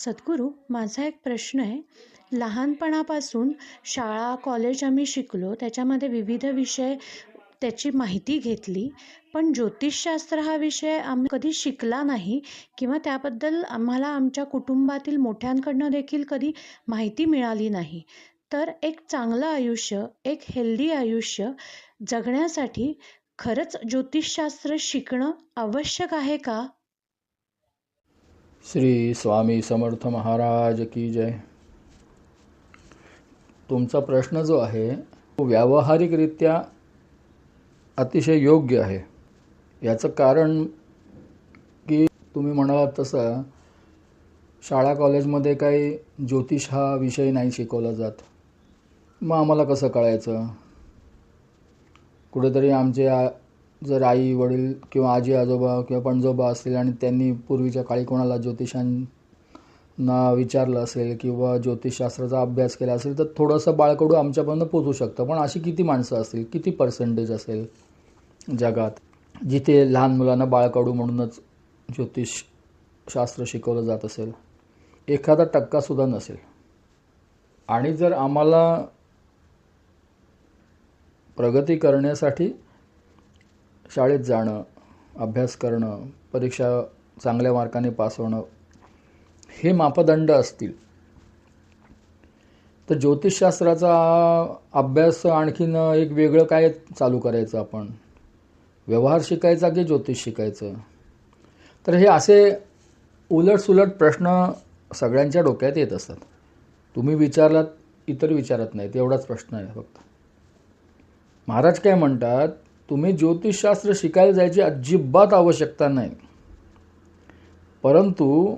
सद्गुरू माझा एक प्रश्न आहे. लहानपणापासून शाळा कॉलेज आम्ही शिकलो. त्याच्यामध्ये विविध विषय त्याची माहिती घेतली. पण ज्योतिषशास्त्र हा विषय आम्ही कधी शिकला नाही किंवा त्याबद्दल आम्हाला आमच्या कुटुंबातील मोठ्यांकडनं देखील कधी माहिती मिळाली नाही. तर एक चांगलं आयुष्य एक हेल्दी आयुष्य जगण्यासाठी खरंच ज्योतिषशास्त्र शिकणं आवश्यक आहे का? श्री स्वामी समर्थ महाराज की जय. तुमचा प्रश्न जो आहे तो व्यावहारिकरित्या अतिशय योग्य आहे. याचं कारण की तुम्ही म्हणालात तसं शाळा कॉलेजमध्ये काही ज्योतिष हा विषय नाही शिकवला जात. मग आम्हाला कसं कळायचं? कुठेतरी आमचे जर आई वडील किंवा आजी आजोबा किंवा पणजोबा असतील आणि त्यांनी पूर्वीच्या काळी कोणाला ज्योतिषांना विचारलं असेल किंवा ज्योतिषशास्त्राचा अभ्यास केला असेल तर थोडंसं बाळकडू आमच्यापर्यंत पोचू शकतं. पण अशी किती माणसं असतील? किती पर्सेंटेज असेल जगात? जिथे लहान मुलांना बाळकडू म्हणूनच ज्योतिषशास्त्र शिकवलं जात असेल एखादा टक्कासुद्धा नसेल. आणि जर आम्हाला प्रगती करण्यासाठी शाळेत जाणं अभ्यास करणं परीक्षा चांगल्या मार्काने पास होणं हे मापदंड असतील. तर ज्योतिषशास्त्राचा अभ्यास आणखीन एक वेगळं काय चालू करायचं आपण? व्यवहार शिकायचा की ज्योतिष शिकायचं? तर हे असे उलटसुलट प्रश्न सगळ्यांच्या डोक्यात येत असतात. तुम्ही विचारलात इतर विचारत नाहीत. एवढाच प्रश्न आहे फक्त. महाराज काय म्हणतात? तुम्ही ज्योतिषशास्त्र शिकायला जायची अजिबात आवश्यकता नाही. परंतु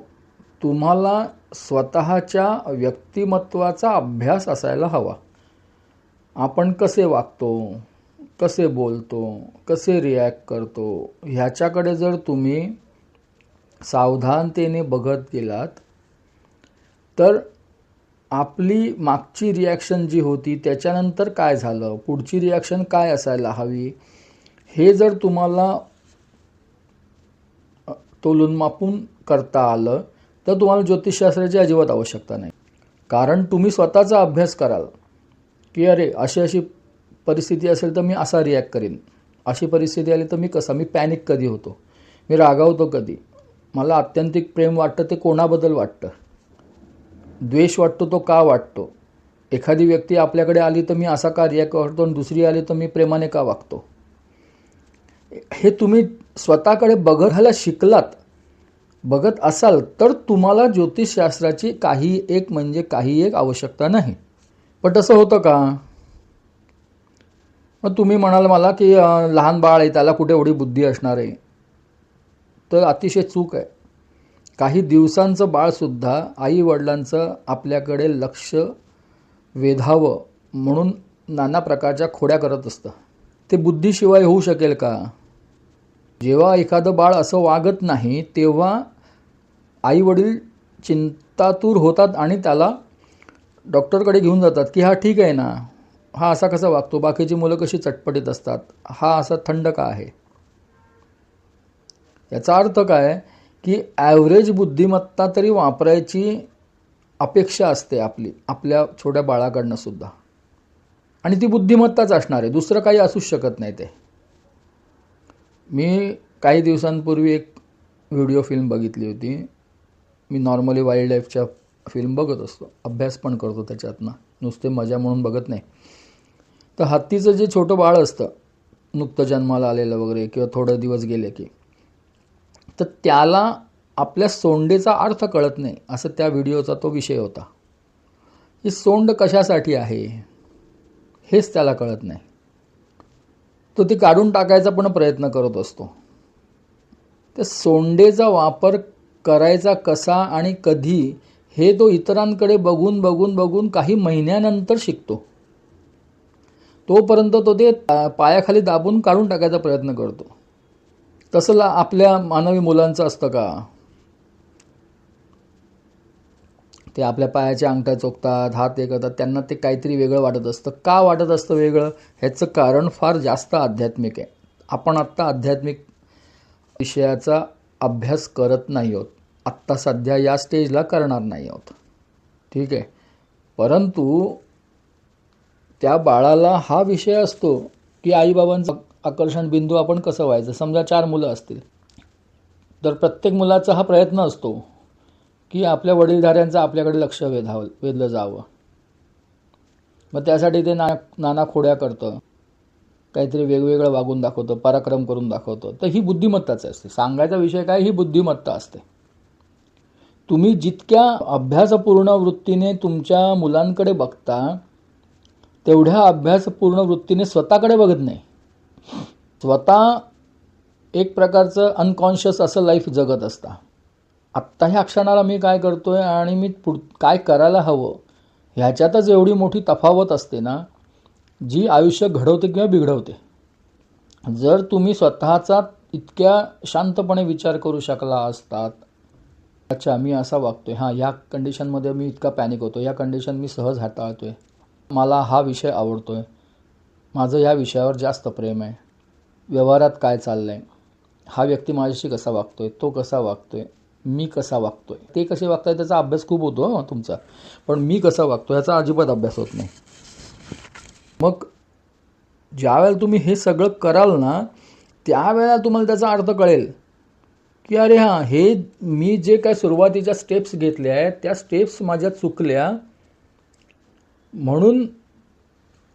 तुम्हाला स्वतःच्या व्यक्तिमत्वाचा अभ्यास असायला हवा. आपण कसे वागतो कसे बोलतो कसे रिॲक्ट करतो ह्याच्याकडे जर तुम्ही सावधानतेने बघत गेलात तर आपली मागची रिॲक्शन जी होती त्याच्यानंतर काय झालं? पुढची रिॲक्शन काय असायला हवी? हे जर तुम्हाला तोलून मापून करता आलं तर तुम्हाला ज्योतिषशास्त्राची अजिबात आवश्यकता नाही. कारण तुम्ही स्वतःचा अभ्यास कराल की अरे अशी अशी परिस्थिती असेल तर मी असा रिॲक्ट करीन. अशी परिस्थिती आली तर मी कसा? मी पॅनिक कधी होतो? मी रागावतो कधी? मला आत्यंतिक प्रेम वाटतं ते कोणाबद्दल वाटतं? द्वेष वाटतो तो का वाटतो? एखादी व्यक्ती आपल्याकडे आली तर मी असा का रिॲक्ट करतो? आणि दुसरी आली तर मी प्रेमाने का वागतो? हे तुम्ही स्वतःकडे बघायला शिकलात बघत असाल तर तुम्हाला ज्योतिषशास्त्राची काही एक म्हणजे काही एक आवश्यकता नाही. पण तसं होतं का? मग तुम्ही म्हणाल मला की लहान बाळ आहे त्याला कुठे एवढी बुद्धी असणार आहे? तर अतिशय चूक आहे. काही दिवसांचं बाळसुद्धा आईवडिलांचं आपल्याकडे लक्ष वेधावं म्हणून नाना प्रकारच्या खोड्या करत असतं. ते बुद्धीशिवाय होऊ शकेल का? जेव्हा एखादं बाळ असं वागत नाही तेव्हा आईवडील चिंतातूर होतात आणि त्याला डॉक्टरकडे घेऊन जातात की हा ठीक आहे ना. हा असा कसा वागतो? बाकीची मुलं कशी चटपटीत असतात? हा असा थंड का आहे? याचा अर्थ काय? की ॲव्हरेज बुद्धिमत्ता तरी वापरायची अपेक्षा असते आपली आपल्या छोट्या बाळाकडनं सुद्धा. आणि ती बुद्धिमत्ताच असणार आहे. दुसरं काही असूच शकत नाही ते. मी काही दिवसांपूर्वी एक व्हिडिओ फिल्म बघितली होती. मी नॉर्मली वाईल्ड लाईफच्या फिल्म बघत असतो. अभ्यास पण करतो त्याच्यातनं. नुसते मजा म्हणून बघत नाही. तर हत्तीचं जे छोटं बाळ असतं नुकतं जन्माला आलेलं वगैरे किंवा थोडे दिवस गेले की तर त्याला आपल्या सोंडेचा अर्थ कळत नाही असं त्या व्हिडिओचा तो विषय होता. ही सोंड कशासाठी आहे हेच त्याला कळत नाही. तो ती काढून टाकायचा पण प्रयत्न करत असतो. त्या सोंडेचा वापर करायचा कसा आणि कधी हे तो इतरांकडे बघून बघून बघून काही महिन्यानंतर शिकतो. तोपर्यंत तो ते पायाखाली दाबून काढून टाकायचा प्रयत्न करतो. तसं ला आपल्या मानवी मुलांचं असतं का? ते आपल्या पायाच्या अंगठ्या चोखतात हात हे करतात त्यांना ते काहीतरी वेगळं वाटत असतं. का वाटत असतं वेगळं? ह्याचं कारण फार जास्त आध्यात्मिक आहे. आपण आत्ता आध्यात्मिक विषयाचा अभ्यास करत नाही आहोत. आत्ता सध्या या स्टेजला करणार नाही आहोत. ठीक आहे? परंतु त्या बाळाला हा विषय असतो की आईबाबांचं आकर्षण बिंदू आपण कसं व्हायचं? समजा चार मुलं असतील. तर प्रत्येक मुलाचा हा प्रयत्न असतो. की आपल्या वडीलधाऱ्यांचं आपल्याकडे लक्ष वेधावं वेधलं जावं. मग त्यासाठी ते ना नाना खोड्या करतं. काहीतरी वेगवेगळं वागून दाखवतं पराक्रम करून दाखवतं. तर ही बुद्धिमत्ताच असते. सांगायचा विषय काय? ही बुद्धिमत्ता असते. तुम्ही जितक्या अभ्यासपूर्ण वृत्तीने तुमच्या मुलांकडे बघता तेवढ्या अभ्यासपूर्ण वृत्तीने स्वतःकडे बघत नाही. स्वतः एक प्रकारचं अनकॉन्शियस असं लाईफ जगत असता. आत्ता ह्या क्षणाला मी काय करतोय आणि मी पुढ काय करायला हवं ह्याच्यातच एवढी मोठी तफावत असते ना जी आयुष्य घडवते किंवा बिघडवते. जर तुम्ही स्वतःचा इतक्या शांतपणे विचार करू शकला असतात अच्छा मी असा वागतोय हां ह्या कंडिशनमध्ये मी इतका पॅनिक होतो या कंडिशन मी सहज हाताळतोय. मला हा विषय आवडतोय. माझं या विषयावर जास्त प्रेम आहे. व्यवहारात काय चाललं आहे हा व्यक्ती माझ्याशी कसा वागतोय? तो कसा वागतोय? मी कसा वागतोय? ते कसे वागताय त्याचा अभ्यास खूप होतो तुमचा. पण मी कसा वागतो याचा अजिबात अभ्यास होत नाही. मग ज्यावेळेला तुम्ही हे सगळं कराल ना त्यावेळेला तुम्हाला त्याचा अर्थ कळेल की अरे हां हे मी जे काय सुरुवातीच्या स्टेप्स घेतल्या आहेत त्या स्टेप्स माझ्या चुकल्या म्हणून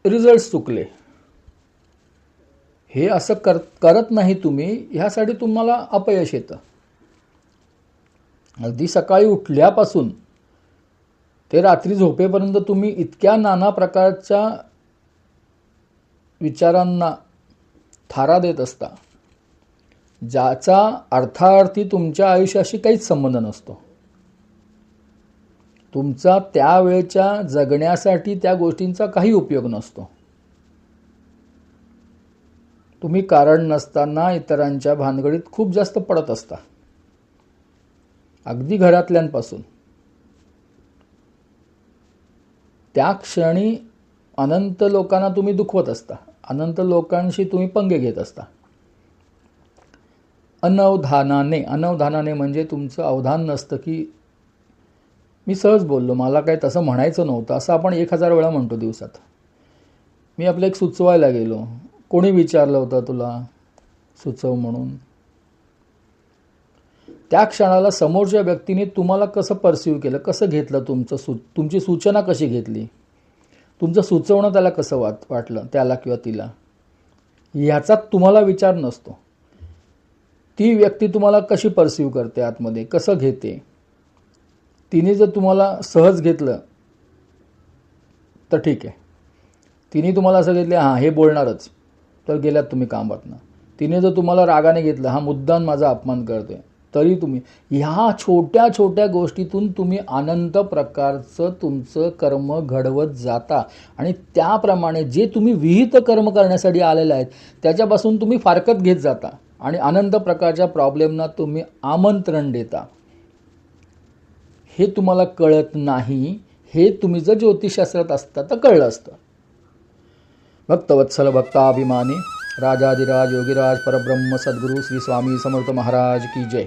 रिझल्ट चुकले. हे असं कर करत नाही तुम्ही ह्यासाठी तुम्हाला अपयश येतं. अगदी सकाळी उठल्यापासून ते रात्री झोपेपर्यंत तुम्ही इतक्या नाना प्रकारच्या विचारांना थारा देत असता ज्याचा अर्थार्थी तुमच्या आयुष्याशी काहीच संबंध नसतो. तुमचा त्यावेळेच्या जगण्यासाठी त्या गोष्टींचा काही उपयोग नसतो. तुम्ही कारण नसताना इतरांच्या भानगडीत खूप जास्त पडत असता. अगदी घरातल्यांपासून. त्या क्षणी अनंत लोकांना तुम्ही दुखवत असता. अनंत लोकांशी तुम्ही पंगे घेत असता. अनवधानाने अनवधानाने म्हणजे तुमचं अवधान नसतं की मी सहज बोललो मला काय तसं म्हणायचं नव्हतं असं आपण एक हजार वेळा म्हणतो दिवसात. मी आपलं एक सुचवायला गेलो. कोणी विचारलं होतं तुला सुचव म्हणून? त्या क्षणाला समोरच्या व्यक्तीने तुम्हाला कसं परसिव्ह केलं? कसं घेतलं तुमचं सु तुमची सूचना कशी घेतली? तुमचं सुचवणं त्याला कसं वाट वाटलं? त्याला किंवा तिला? ह्याचा तुम्हाला विचार नसतो. ती व्यक्ती तुम्हाला कशी परसिव्ह करते आतमध्ये? कसं घेते? तिने जर तुम्हाला सहज घेतलं तर ठीक आहे. तिने तुम्हाला असं घेतलं हां हे बोलणारच. तर गेल्यात तुम्ही कामातनं. तिने जर तुम्हाला रागाने घेतलं हा मुद्दाम माझा अपमान करते तरी तुम्ही ह्या छोट्या छोट्या गोष्टीतून तुम्ही अनंत प्रकारचं तुमचं कर्म घडवत जाता. आणि त्याप्रमाणे जे तुम्ही विहित कर्म करण्यासाठी आलेले आहेत त्याच्यापासून तुम्ही फारकत घेत जाता. आणि अनंत प्रकारच्या प्रॉब्लेमना तुम्ही आमंत्रण देता. हे तुम्हाला कळत नाही हे तुम्ही जर ज्योतिषशास्त्रात असता तर कळलं असतं. भक्तवत्सल भक्ताभिमानी राजाधिराज योगीराज परब्रह्म सद्गुरू श्री स्वामी समर्थ महाराज की जय.